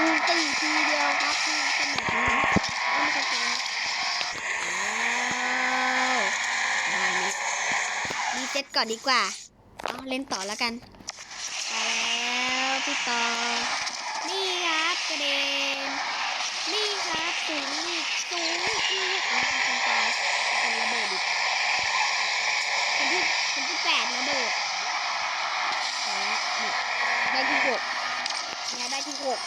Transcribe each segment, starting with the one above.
คูณตีทีเดียวครับที่สมัยนี้ไม่เข้าใจว้าวได้ไหมรีเซ็ตก่อนดีกว่าเอาเล่นต่อแล้วกันแล้วพี่ต่อ นี่ครับกระเด็น นี่ครับสูงอีกสูงอีกเอาคนตายคนระเบิดอีกคนที่คนที่แปดระเบิดเอาละนี่ได้ที่หกเนี่ยได้ที่หก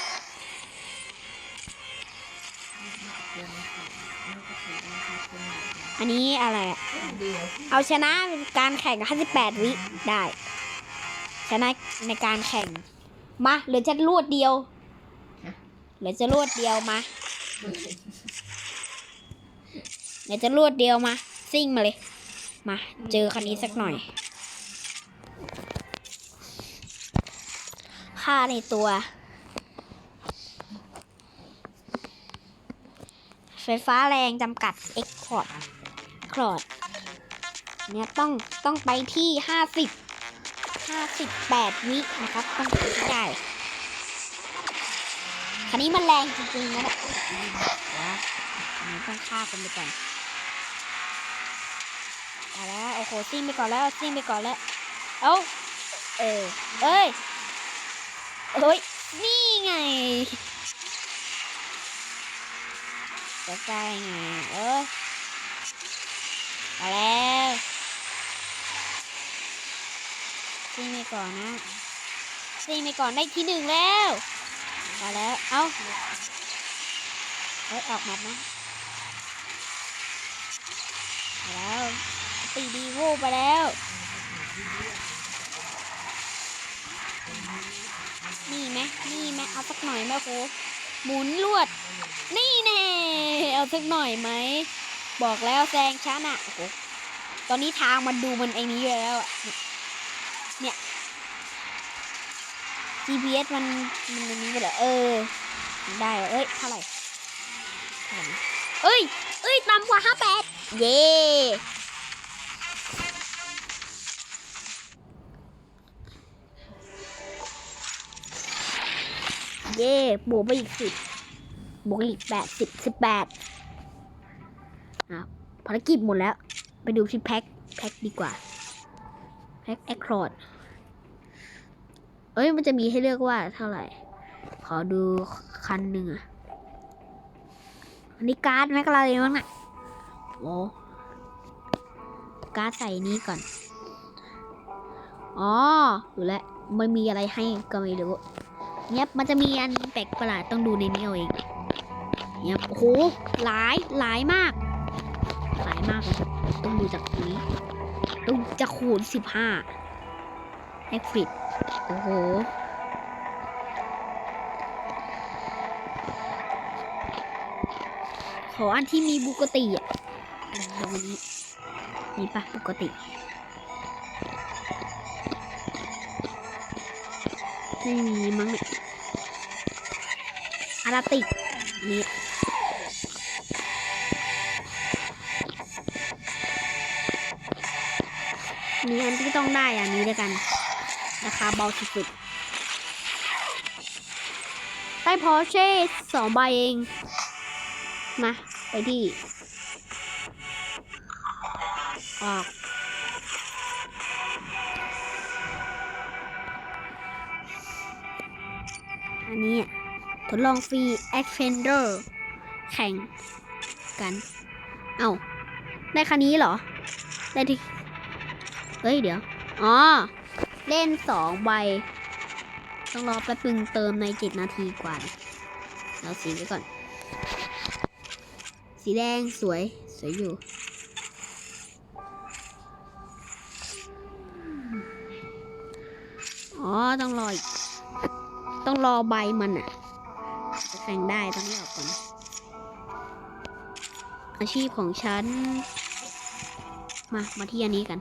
อันนี้อะไรอะเอาชนะการแข่ง 58 วิได้ ชนะในการแข่ง มาเหลือจะรวดเดียวเหลือจะรวดเดียวมาเหลือจะรวดเดียวมา ซิ่งมาเลย มา เจอคันนี้สักหน่อยค่าในตัว ไฟฟ้าแรงจำกัด X คอร์ คลอดเนี่ยต้องต้องไปที่ห้าสิบห้าสิบแปดวินะครับ ต้องไปให้ได้คันนี้มันแรงจริงๆนะเนี่ยว้านนี้ต้องฆ่าคนไปก่อนเอาล้วโอ้โหซิ่งไปก่อนแล้วซิ่งไปก่อนแล้ว เอ้าเออเอ้ยเอ้ยนี่ไงจะใกล้ไงเออ มาแล้วซิ่งไปก่อนนะซิ่งไปก่อนได้ที่หนึ่งแล้วมาแล้ว เอ้าเอ้ยออกแมปนะมาแล้วตีดีโวไปแล้วนี่ไหมนี่ไหมเอาสักหน่อยไหมโคหมุนลวด นี่แน่เอาสักหน่อยไหม บอกแล้วแซงช้าน่ะโอ้โหตอนนี้ทางมันดูมันไอ้นี้อยู่แล้วอะเนี่ย GPS มันมันอันนี้ไปแล้วเออ ได้เอ้ยเท่าไหร่เอ้ยเอ้ยต่ำกว่าห้าแปดเย่เย่บวกไปอีกสิบบวกอีกแปดสิบสิบแปด ภารกิจหมดแล้ว ไปดูที่แพ็คแพ็คดีกว่า แพ็คแอคคอร์ดเอ้ยมันจะมีให้เลือกว่าเท่าไหร่ ขอดูคันหนึ่งอะอันนี้การ์ดแม็กลาเรนมั้งน่ะโอ้การ์ดใส่นี้ก่อน อ๋ออยู่แล้วไม่มีอะไรให้ก็ไม่รู้เนี่ยมันจะมีอันแปลกประหลาดต้องดูในนี้เอาเองเนี่ยโอ้โหหลายหลายมาก มากเลยต้องดูจากนี้ ต้องจะคูณสิบห้าแอคฟิตโอ้โหขออันที่มีบุกติอะตรงนี้นี่ปะบุกติไม่มีมั้งเนี่ยอาราติกนี่ มีอันที่ต้องได้อันนี้ด้วยกัน ราคาเบาสุดๆได้พอเช่สองใบเอง มา ไปที่ ออกอันนี้ทดลองฟรี e x p e n d e r แข่งกัน เอา้า ได้คันนี้เหรอ ได้ที่ เฮ้ยเดี๋ยว อ๋อ เล่นสองใบ ต้องรอแป๊บนึงเติมในเจ็ดนาทีกว่า เราสีไว้ก่อน สีแดงสวย สวยอยู่ อ๋อ ต้องรออีก ต้องรอใบมันอะจะแข่งได้ต้องให้อก่อน อาชีพของฉัน มา มาที่อันนี้กัน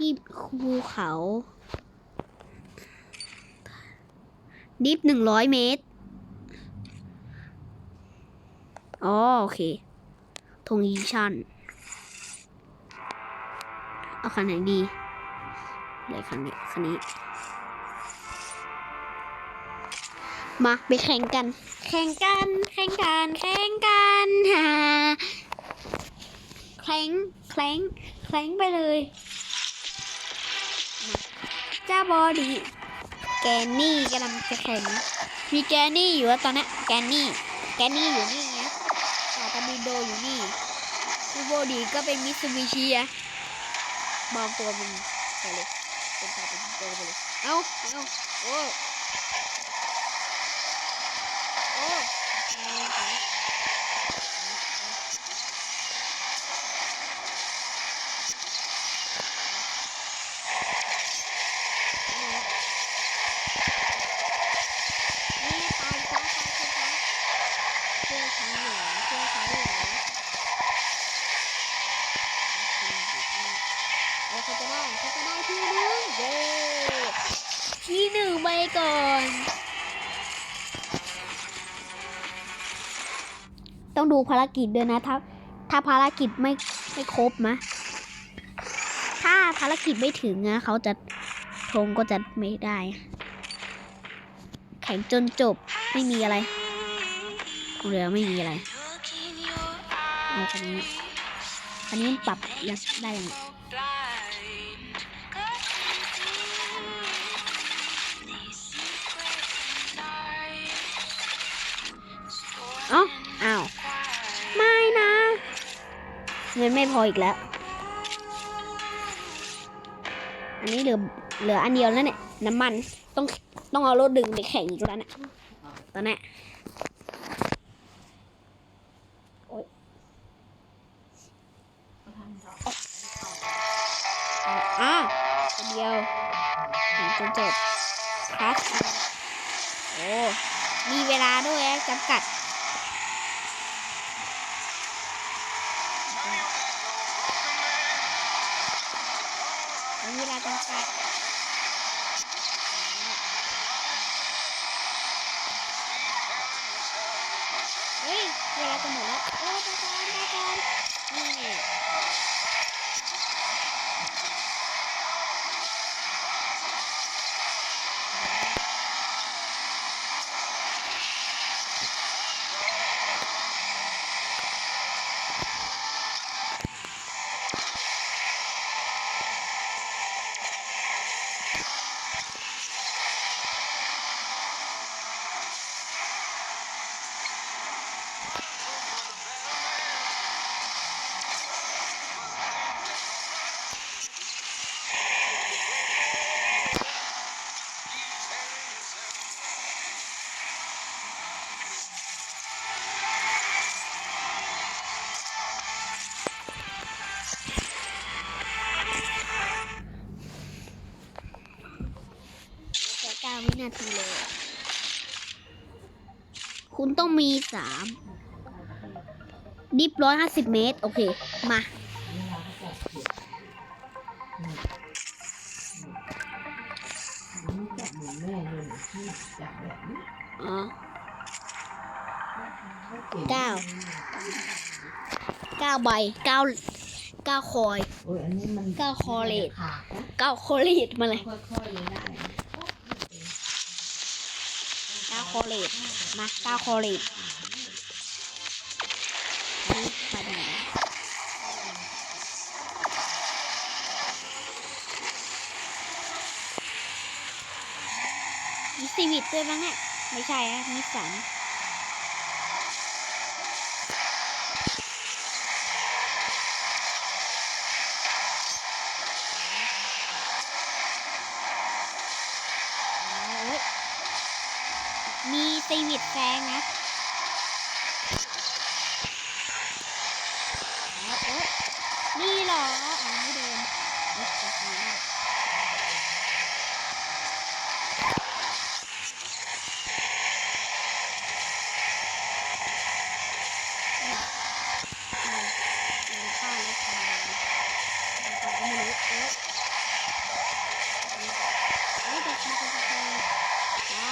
ที่ภูเขา ดิฟหนึ่งร้อยเมตรอ๋อโอเคธงยีชันเอาคันไหนดีเลยคันนี้คันนี้ มาไปแข่งกัน แข่งกัน แข่งกัน แข่งกันฮ่าแข่งแข่งแข่งไปเลย จ้าบอดี แกนนี่กำลังจะแข่งมีแกนนี่อยู่แล้วตอนนี้แกนนี่ แกนนี่อยู่นี่ไงต่อตาบิโดอยู่นี่คูโบดีก็เป็นมิสซูบิชิอะมองตัวมึงไปเลยเป็นตาเป็นตัวไปเลย เอาเอาโอ้ ภารกิจด้วยนะถ้าถ้าภารกิจไม่ไม่ครบนะถ้าภารกิจไม่ถึงนะเขาจะทงก็จะไม่ได้ แข่งจนจบไม่มีอะไรเหลือไม่มีอะไรอันนี้อันนี้ปรับยังได้ยัง เงินไม่พออีกแล้ว อันนี้เหลือเหลืออันเดียวแล้วเนี่ยน้ำมันต้องต้องเอารถดึงไปแข่งอีกแล้วเนี่ยตอนนี้ยโอ๊ยอะอันเดียวจนจบคลัสโอ้มีเวลาด้วยจำกัด เสามดิฟร้อยห้าสิบเมตร โอเค มาเหมือนแม่เลยที่จับแบบนี้อ๋อเก้าเก้าใบเก้าเก้าคอยเก้าคอเลดเก้าโคเลตมาเลยเลยเก้าโคเลตมาเก้าโคเลต มีซีวิตด้วยมั้งเนี่ยไม่ใช่นะนิสสันโอ้ยมีซีวิตแซงนะแล้วโอ๊ยนี่เหรออ๋อไม่เดินเอ๊ะจะทำได้เนี่ยมันมันฆ่ารถธรรมดานะแต่ก็ไม่รู้เอ๊ะเอ๊ะแต่มันจะไปได้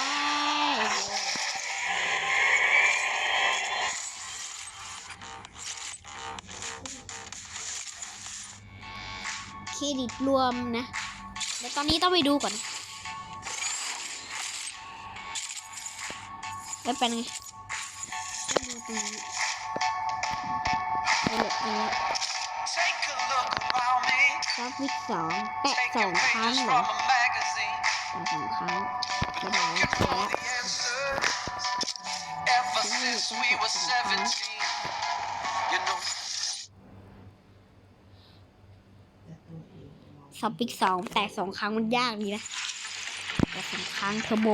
เคร ดิตรวมนะ เดี๋ยวตอนนี้ต้องไปดูก่อนไม่เป็นไงต้องดูตรงนี้ไปเลยไปเลย Take a look around me. รอบวิกสองแตะสอง Taking ครั้ง pages เหรอ from a magazine. แตะสองครั้งไม่ได้ Looking แล้ว for the answers. Ever since we were 17. สองปิกสองแตกสองครั้งมันยากดีนะ แต่สองครั้งเทอร์โบ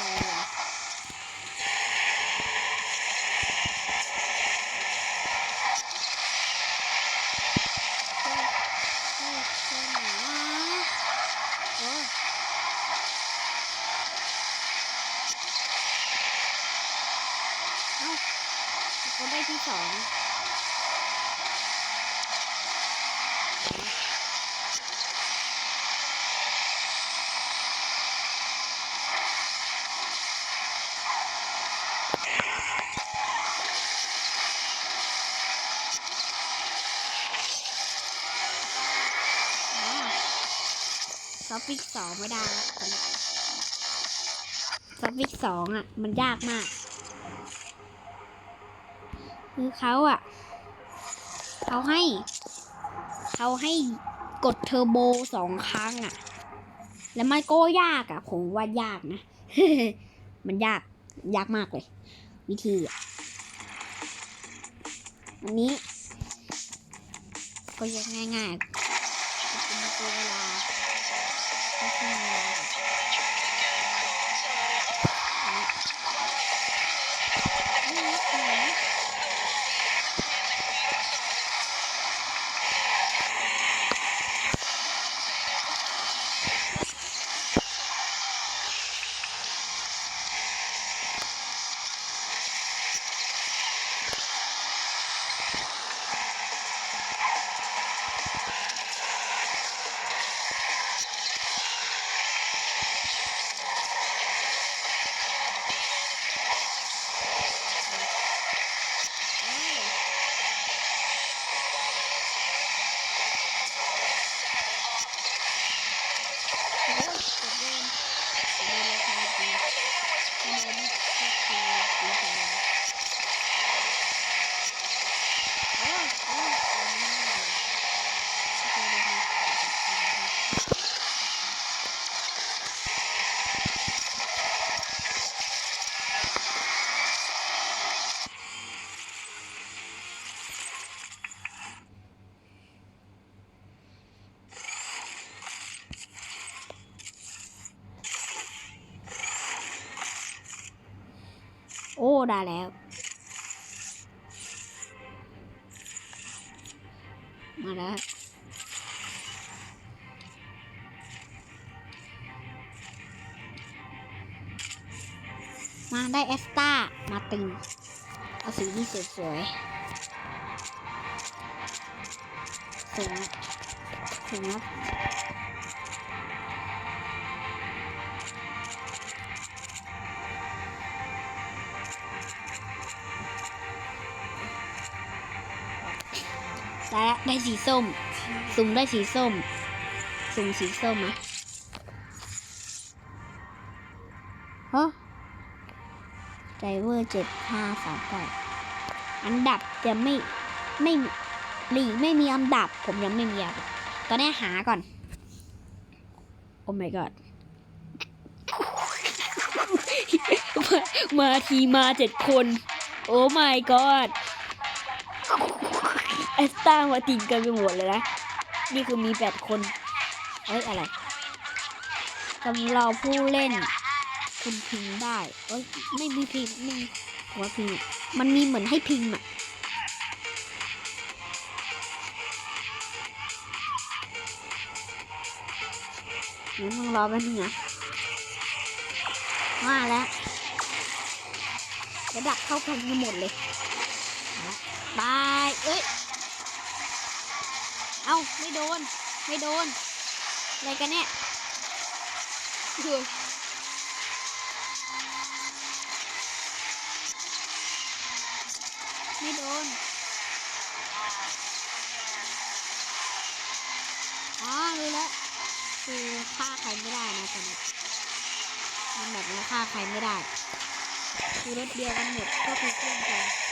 เอาดูใครเลยเฮ้ยเฮ้ยเฮ้ยไหนวะโอ้เอ้าเขาได้ที่สอง ซอฟฟิกสองไม่ได้แล้วซอฟิกสองอะ มันยากมาก คือเขาอะ เขาให้ เขาให้กดเทอร์โบสองครั้งอะ แล้วมันก็ยากอะ ผมว่ายากนะ มันยาก ยากมากเลย วิธีอะอันนี้ ก็ยังง่ายๆ ด้แล้ว มาแล้วมาได้เอสตามาติงเอาสีที่สวยๆสวยสวยนะไได้สีส้ม สุ่มได้สีส้ม สุ่มสีส้มไหมฮะไดเวอร์เจ็ดห้าสามแปดอันดับจะไม่ไม่หลีกไม่มีอันดับ ผมยังไม่มีอันดับตอนนี้หาก่อน โอ้ my god มาทีมาเจ็ดคน โอ้ my god อสตามาติงกันไปหมดเลยนะ นี่คือมีแปดคน เอ้ยอะไรกำเราผู้เล่น คุณพิงได้ เอ้ยไม่มีพิงไม่มีหัวพิงมันมีเหมือนให้พิงอะงั้นต้องรอแป๊บนึงนะว่าแล้วจะดักเข้ากันให้หมดเลยนะบาย เอ้ย เอาไม่โดน ไม่โดน อะไรกันเนี่ยคือไม่โดนอ๋อรู้แล้วคือฆ่าใครไม่ได้นะตอนนี้มันแบบนี้ฆ่าใครไม่ได้ คือรถเดียวกันหมดก็คือเครื่องกัน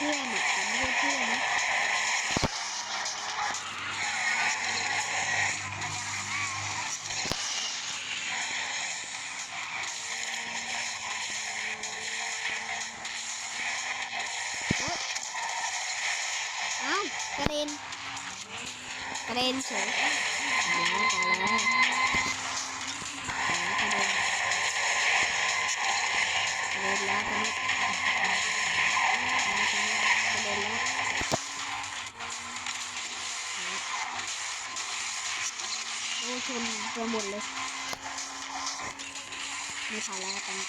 หาเพื่อนอะแทันแล้วตอนนี้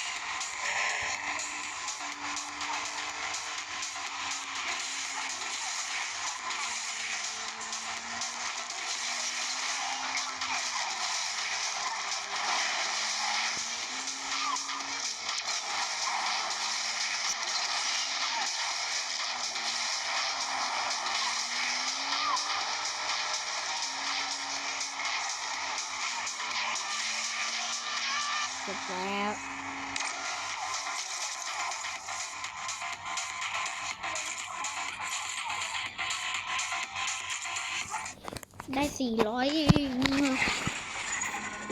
เสร็จแล้ สี่ร้อย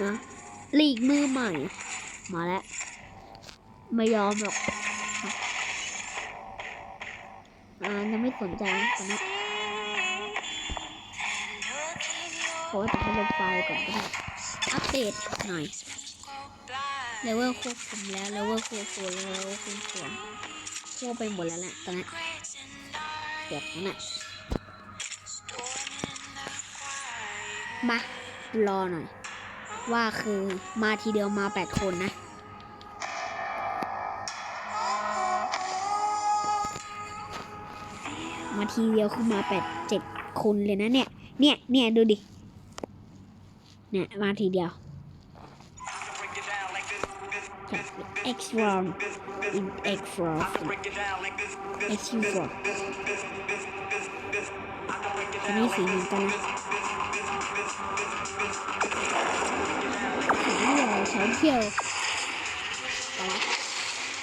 นะหลีกมือใหม่ มาแล้ว ไม่ยอมหรอกอ่ายังไม่สนใจนะตอนนี้ขอตัดลมไฟก่อนก็ได้อัปเดตหน่อยเลเวลควบคุมแล้วเลเวลควบคุมแล้วเลเวลควบคุมควบไปหมดแล้วแหละตอนนี้เกือบแล้วนะ มา รอหน่อย ว่าคือมาทีเดียวมาแปดคนนะ มาทีเดียวคือมาแปดเจ็ดคนเลยนะเนี่ย เนี่ยเนี่ยดูดิ เนี่ย มาทีเดียว X round in X round X U four อันนี้สีเหมือนกันนะ สายเดี่ยวสายเที่ยวไปละ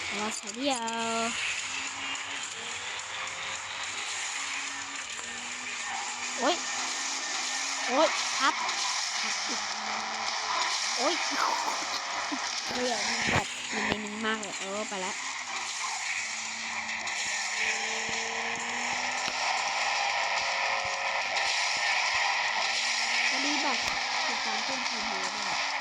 ไปละสายเดียวโอ๊ยโอ๊ยทับโอ๊ยเรือมันแบบมันในนิ่งมากเลยเออไปแล้ว แบบคือการเพิ่มความเร็วได้เลย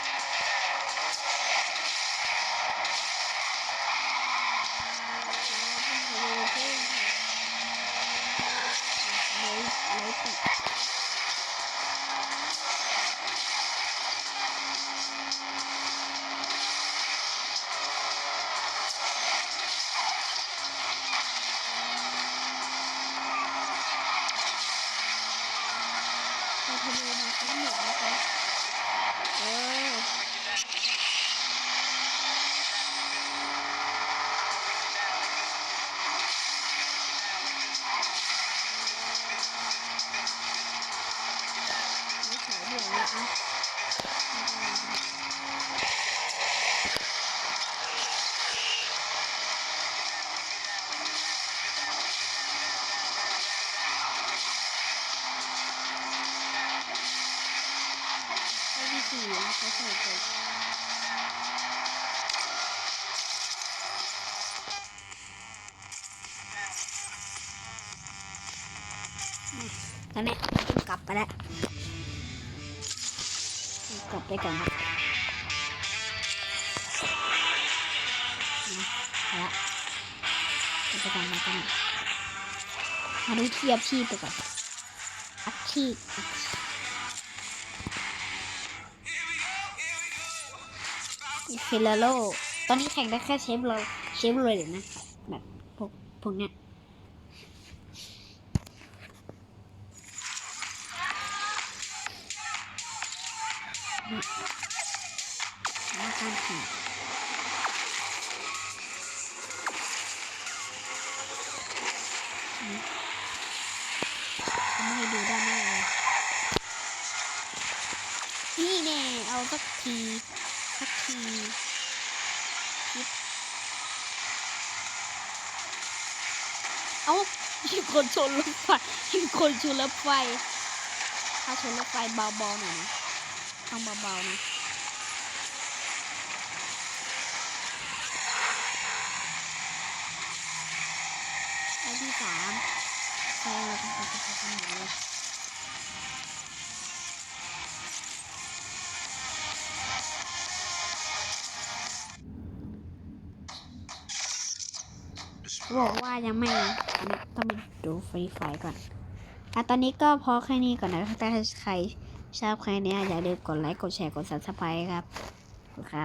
สวัสดีค่ ก่อนครับละกลับไปก่อนมากันมาดูเทียบชีพไปก่อนอัพชีพเฟลโล ตอนนี้แข่งได้แค่เชฟเราเชฟเลยเดี๋ยวนะ แบบพวกพวกเนี้ย เอ้ายิงคนชนรถไฟยิงคนชนรถไฟ ถ้าชนรถไฟเบาๆหน่อยนะต้องเบาๆนะไอ้ที่สามแซงเราต้องไปไปไปกันหมดเลย ยังไม่นะต้องไปดูฟรีไฟก่อนอะตอนนี้ก็พอแค่นี้ก่อนนะครับถ้าใครชอบใครเนี้ยอย่าลืมกดไลค์ กดแชร์ กดซับสไครต์ครับครับ